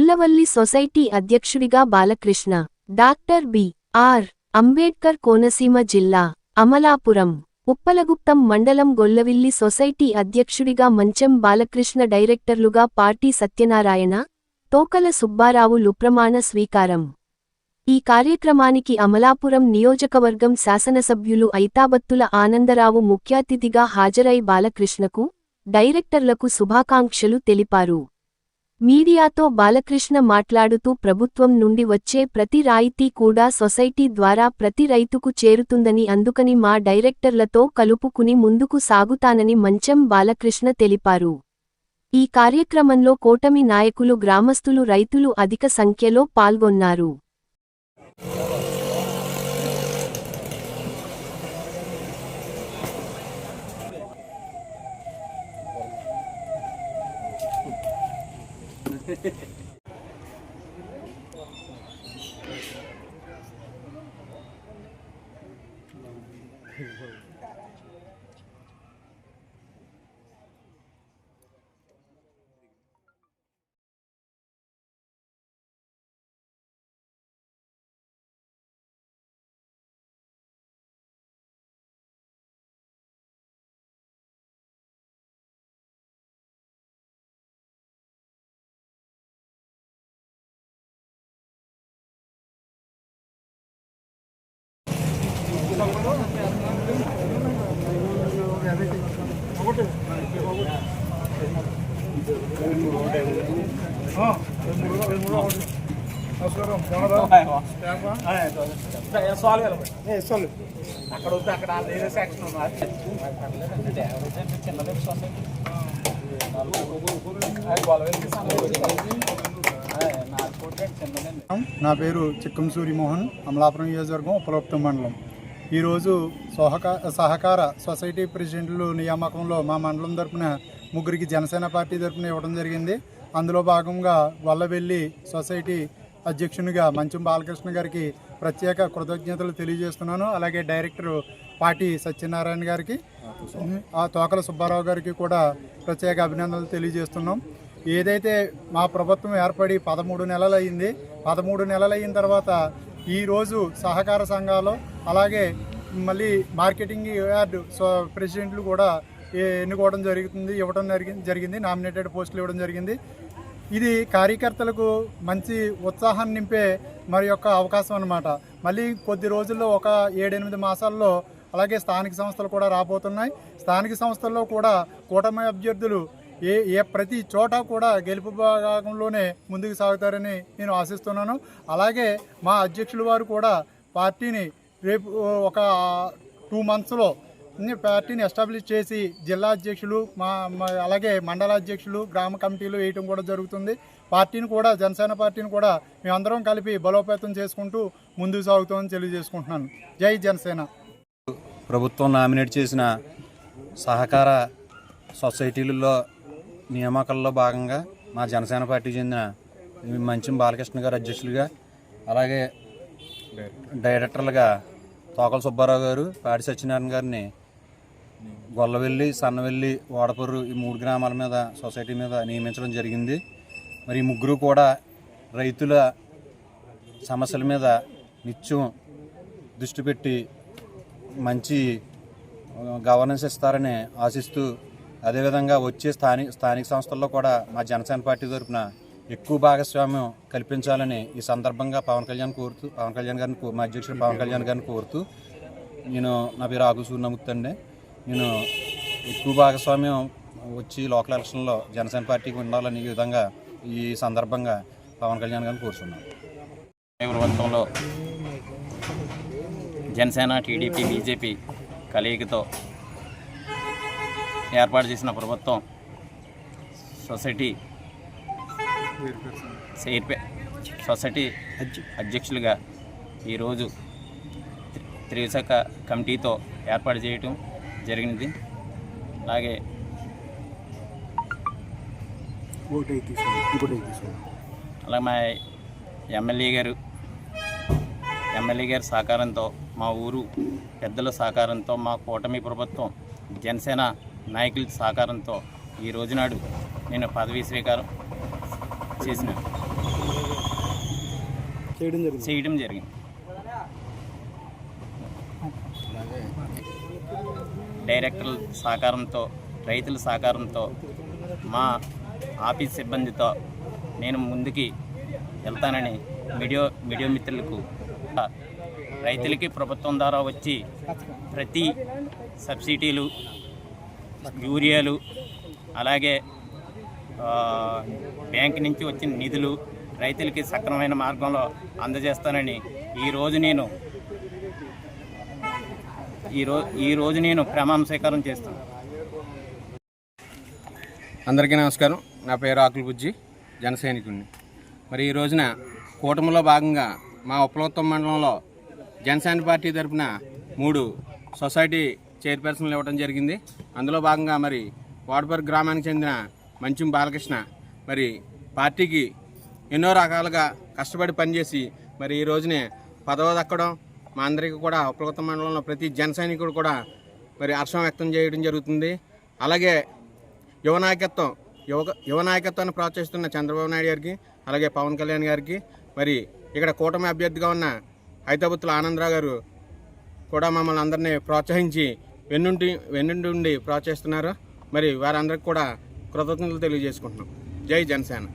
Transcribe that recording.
Gollavalli society అధ్యక్షుడిగా Balakrishna. Doctor B. R. Ambedkar Konaseema జిల్లా అమలాపురం ఉప్పలగుప్తం మండలం గొల్లవిల్లి సొసైటీ అధ్యక్షుడిగా మంచం బాలకృష్ణ డైరెక్టర్లుగా పార్టీ సత్యనారాయణ తోకల సుబ్బారావు లుప్రమాణ స్వీకారం. ఈ కార్యక్రమానికి అమలాపురం నియోజకవర్గం శాసనసభ్యులు ఐతాబత్తుల ఆనందరావు ముఖ్యాతిథిగా హాజరై బాలకృష్ణకు డైరెక్టర్లకు శుభాకాంక్షలు తెలిపారు. మీడియాతో బాలకృష్ణ మాట్లాడుతూ ప్రభుత్వం నుండి వచ్చే ప్రతి రాయితీ కూడా సొసైటీ ద్వారా ప్రతి రైతుకు చేరుతుందని అందుకని మా డైరెక్టర్లతో కలుపుకుని ముందుకు సాగుతానని మంచం బాలకృష్ణ తెలిపారు. ఈ కార్యక్రమంలో కోటమి నాయకులు గ్రామస్తులు రైతులు అధిక సంఖ్యలో పాల్గొన్నారు. Thank you. అక్కడ వద్దు అక్కడ నా పేరు చిక్కం మోహన్ అమలాపురం నియోజకవర్గం ఉపలోప్తం మండలం. ఈరోజు సహకార సహకార సొసైటీ ప్రెసిడెంట్లు నియామకంలో మా మండలం తరపున ముగ్గురికి జనసేన పార్టీ తరపున ఇవ్వడం జరిగింది. అందులో భాగంగా వల్లవెల్లి సొసైటీ అధ్యక్షునిగా మంచం బాలకృష్ణ గారికి ప్రత్యేక కృతజ్ఞతలు తెలియజేస్తున్నాను. అలాగే డైరెక్టర్ పాటి సత్యనారాయణ గారికి ఆ తోకల సుబ్బారావు గారికి కూడా ప్రత్యేక అభినందనలు తెలియజేస్తున్నాం. ఏదైతే మా ప్రభుత్వం ఏర్పడి పదమూడు నెలలు అయింది పదమూడు నెలలు అయిన తర్వాత ఈరోజు సహకార సంఘాలు అలాగే మళ్ళీ మార్కెటింగ్ యార్డ్ సో ప్రెసిడెంట్లు కూడా ఎన్నుకోవడం జరుగుతుంది ఇవ్వడం జరిగి- జరిగింది నామినేటెడ్ పోస్టులు ఇవ్వడం జరిగింది. ఇది కార్యకర్తలకు మంచి ఉత్సాహాన్ని నింపే మరి యొక్క అవకాశం అన్నమాట. మళ్ళీ కొద్ది రోజుల్లో ఒక ఏడెనిమిది మాసాల్లో అలాగే స్థానిక సంస్థలు కూడా రాబోతున్నాయి. స్థానిక సంస్థల్లో కూడా కూటమి అభ్యర్థులు ఏ ఏ ప్రతి చోట కూడా గెలుపు భాగంలోనే ముందుకు సాగుతారని నేను ఆశిస్తున్నాను. అలాగే మా అధ్యక్షుల వారు కూడా పార్టీని రేపు ఒక టూ మంత్స్లో పార్టీని ఎస్టాబ్లిష్ చేసి జిల్లా అధ్యక్షులు మా అలాగే మండల అధ్యక్షులు గ్రామ కమిటీలు వేయటం కూడా జరుగుతుంది. పార్టీని కూడా జనసేన పార్టీని కూడా మేమందరం కలిపి బలోపేతం చేసుకుంటూ ముందుకు సాగుతామని తెలియజేసుకుంటున్నాను. జై జనసేన. ప్రభుత్వం నామినేట్ చేసిన సహకార సొసైటీలలో నియామకాల్లో భాగంగా మా జనసేన పార్టీ చెందిన మంచం బాలకృష్ణ గారు అధ్యక్షులుగా అలాగే డైరెక్టర్లుగా తోకల సుబ్బారావు గారు పాడి సత్యనారాయణ గారిని గొల్లవెల్లి సన్నవెల్లి వాడపర్రు ఈ మూడు గ్రామాల మీద సొసైటీ మీద నియమించడం జరిగింది. మరి ముగ్గురు కూడా రైతుల సమస్యల మీద నిత్యం దృష్టి పెట్టి మంచి గవర్నెన్స్ ఇస్తారని ఆశిస్తూ అదేవిధంగా వచ్చే స్థానిక స్థానిక సంస్థల్లో కూడా మా జనసేన పార్టీ తరఫున ఎక్కువ భాగస్వామ్యం కల్పించాలని ఈ సందర్భంగా పవన్ కళ్యాణ్ కోరుతూ పవన్ కళ్యాణ్ గారిని మా అధ్యక్షుడు పవన్ కళ్యాణ్ గారిని కోరుతూ నేను నా పేరు ఆగు సూర్యనముక్తి అండి నేను ఎక్కువ భాగస్వామ్యం వచ్చి లోకల్ ఎలక్షన్లో జనసేన పార్టీకి ఉండాలని ఈ విధంగా ఈ సందర్భంగా పవన్ కళ్యాణ్ గారిని కోరుచున్నాను. ప్రభుత్వంలో జనసేన టీడీపీ బీజేపీ కలయికతో ఏర్పాటు చేసిన ప్రభుత్వం సొసైటీ సొసైటీ అధ్యక్షులుగా ఈరోజు త్రివిశాఖ త్రిశాఖ కమిటీతో ఏర్పాటు చేయటం జరిగినది. అలాగే అలాగే మా ఎమ్మెల్యే గారు ఎమ్మెల్యే గారి సహకారంతో మా ఊరు పెద్దల సహకారంతో మా కూటమి ప్రభుత్వం జనసేన నాయకుల సహకారంతో ఈ రోజునాడు నేను పదవీ స్వీకారం చేసిన. చేయడం జరిగింది చేయడం జరిగింది డైరెక్టర్ల సహకారంతో రైతుల సహకారంతో మా ఆఫీస్ సిబ్బందితో నేను ముందుకి వెళ్తానని మీడియా మీడియా మిత్రులకు రైతులకి ప్రభుత్వం ద్వారా వచ్చి ప్రతి సబ్సిడీలు యూరియాలు అలాగే బ్యాంక్ నుంచి వచ్చిన నిధులు రైతులకి సక్రమమైన మార్గంలో అందజేస్తానని ఈరోజు నేను ఈ ఈరోజు నేను ప్రమాణ స్వీకారం చేస్తాను. అందరికీ నమస్కారం. నా పేరు ఆకుల బుజ్జి జనసైనికుడిని మరి ఈ రోజున కూటమిలో భాగంగా మా ఉప్పలోత్తం మండలంలో జనసేన పార్టీ తరఫున మూడు సొసైటీ చైర్పర్సన్లు ఇవ్వడం జరిగింది. అందులో భాగంగా మరి వాడపర్ గ్రామానికి చెందిన మంచం బాలకృష్ణ మరి పార్టీకి ఎన్నో రకాలుగా కష్టపడి పనిచేసి మరి ఈ రోజునే పదవ దక్కడం మా అందరికీ కూడా ఉప్పలవత్తం మండలంలో ప్రతి జన సైనికుడు కూడా మరి హర్షం వ్యక్తం చేయడం జరుగుతుంది. అలాగే యువ నాయకత్వం యువ యువ నాయకత్వాన్ని ప్రోత్సహిస్తున్న చంద్రబాబు నాయుడు గారికి అలాగే పవన్ కళ్యాణ్ గారికి మరి ఇక్కడ కూటమి అభ్యర్థిగా ఉన్న హైదరాబాద్లో ఆనందరావు గారు కూడా మమ్మల్ని అందరినీ ప్రోత్సహించి వెన్నుంటి వెన్నుండి ఉండి ప్రోత్సహిస్తున్నారు. మరి వారందరికి కూడా కృతజ్ఞతలు తెలియజేసుకుంటున్నాం. జై జనసేన.